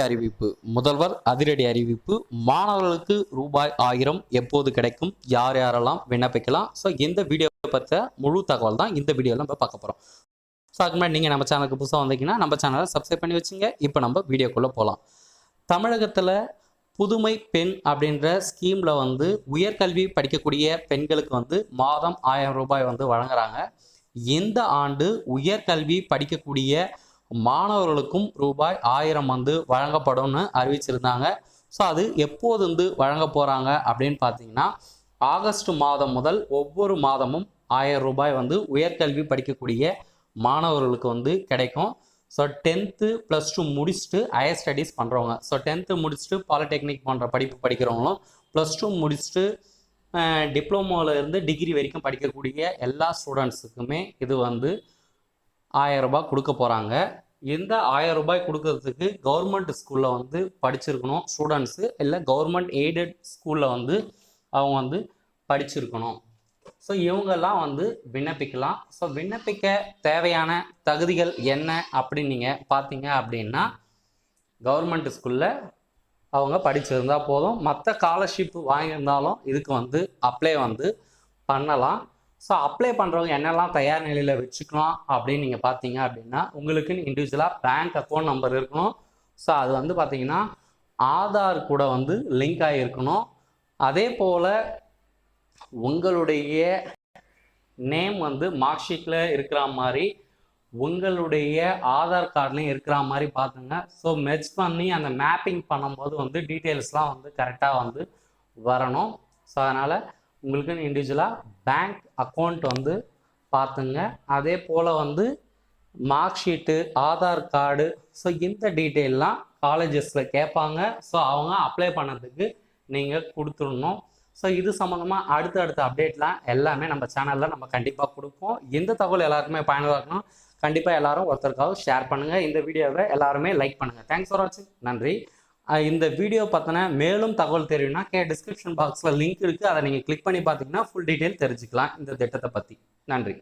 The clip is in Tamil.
அறிவிப்பு. முதல்வர் அதிரடி அறிவிப்பு. மாணவர்களுக்கு ரூபாய் ஆயிரம் எப்போது கிடைக்கும்? யார் யாரெல்லாம் விண்ணப்பிக்கலாம்? ஸோ இந்த வீடியோ பற்ற முழு தகவல் தான் இந்த வீடியோவில் நம்ம பார்க்க போகிறோம் ஸோ அதுக்கு முன்னாடி நீங்கள் நம்ம சேனலுக்கு புதுசாக வந்தீங்கன்னா நம்ம சேனலை சப்ஸ்கிரைப் பண்ணி வச்சுங்க. இப்போ நம்ம வீடியோக்குள்ளே போகலாம் தமிழகத்தில் புதுமை பெண் அப்படின்ற ஸ்கீமில் வந்து உயர்கல்வி படிக்கக்கூடிய பெண்களுக்கு வந்து மாதம் ஆயிரம் ரூபாய் வந்து வழங்குறாங்க. இந்த ஆண்டு உயர்கல்வி படிக்கக்கூடிய மாணவர்களுக்கும் ரூபாய் ஆயிரம் வந்து வழங்கப்படும்னு அறிவிச்சிருந்தாங்க. ஸோ அது எப்போது வந்து வழங்க போகிறாங்க அப்படின்னு பார்த்தீங்கன்னா ஆகஸ்ட் மாதம் முதல் ஒவ்வொரு மாதமும் ஆயிரம் ரூபாய் வந்து உயர்கல்வி படிக்கக்கூடிய மாணவர்களுக்கு வந்து கிடைக்கும். ஸோ டென்த்து ப்ளஸ் டூ முடிச்சுட்டு ஹையர் ஸ்டடீஸ் பண்ணுறவங்க ஸோ டென்த்து முடிச்சுட்டு பாலிடெக்னிக் போன்ற படிப்பு படிக்கிறவங்களும் ப்ளஸ் டூ முடிச்சுட்டு டிப்ளமோவில் இருந்து டிகிரி வரைக்கும் படிக்கக்கூடிய எல்லா ஸ்டூடெண்ட்ஸுக்குமே இது வந்து ஆயிரம் ரூபாய் கொடுக்க போகிறாங்க இந்த ஆயிரம் ரூபாய் கொடுக்கறதுக்கு கவர்மெண்ட் ஸ்கூலில் வந்து படிச்சிருக்கணும் ஸ்டூடெண்ட்ஸு இல்லை கவர்மெண்ட் எய்டட் ஸ்கூலில் வந்து அவங்க வந்து படிச்சிருக்கணும். ஸோ இவங்கெல்லாம் வந்து விண்ணப்பிக்கலாம். ஸோ விண்ணப்பிக்க தேவையான தகுதிகள் என்ன அப்படின்னு நீங்கள் பார்த்தீங்க அப்படின்னா கவர்மெண்ட் ஸ்கூலில் அவங்க படிச்சிருந்தா போதும். மற்ற ஸ்காலர்ஷிப் வாங்கியிருந்தாலும் இதுக்கு வந்து அப்ளை வந்து பண்ணலாம். ஸோ அப்ளை பண்ணுறவங்க என்னெல்லாம் தயார் நிலையில் வச்சுக்கலாம் அப்படின்னு நீங்கள் பார்த்தீங்க அப்படின்னா உங்களுக்குன்னு இண்டிவிஜுவலாக பேங்க் அக்கௌண்ட் நம்பர் இருக்கணும். ஸோ அது வந்து பார்த்தீங்கன்னா ஆதார் கூட வந்து லிங்க் ஆகியிருக்கணும் அதே போல் உங்களுடைய நேம் வந்து மார்க் ஷீட்டில் இருக்கிற மாதிரி உங்களுடைய ஆதார் கார்ட்லேயும் இருக்கிற மாதிரி பார்த்துங்க. ஸோ மெர்ஜ் பண்ணி அந்த மேப்பிங் பண்ணும்போது வந்து டீட்டெயில்ஸ்லாம் வந்து கரெக்டாக வந்து வரணும். ஸோ அதனால் உங்களுக்குன்னு இண்டிவிஜுவலாக பேங்க் அக்கௌண்ட் வந்து பார்த்துங்க. அதே போல் வந்து mark sheet Aadhaar card so இந்த டீட்டெயிலெலாம் காலேஜஸில் கேட்பாங்க. ஸோ அவங்க அப்ளை பண்ணதுக்கு நீங்கள் கொடுத்துடணும். ஸோ இது சம்மந்தமாக அடுத்த அடுத்த அப்டேட்லாம் எல்லாமே நம்ம சேனலில் நம்ம கண்டிப்பாக கொடுப்போம். எந்த தகவல் எல்லாருக்குமே பயனுள்ளதாக இருக்கணும். கண்டிப்பாக எல்லாரும் ஒருத்தருக்காக ஷேர் பண்ணுங்கள் இந்த வீடியோவை எல்லாருமே லைக் பண்ணுங்கள் தேங்க்ஸ் ஃபார் வாட்சிங் நன்றி. இந்த வீடியோ பற்றின மேலும் தகவல் தெரியும்னா கே டிஸ்கிரிப்ஷன் பாக்ஸில் லிங்க் இருக்குது அதை நீங்கள் கிளிக் பண்ணி பார்த்தீங்கன்னா ஃபுல் டீட்டெயில் தெரிஞ்சுக்கலாம் இந்த திட்டத்தை பற்றி நன்றி.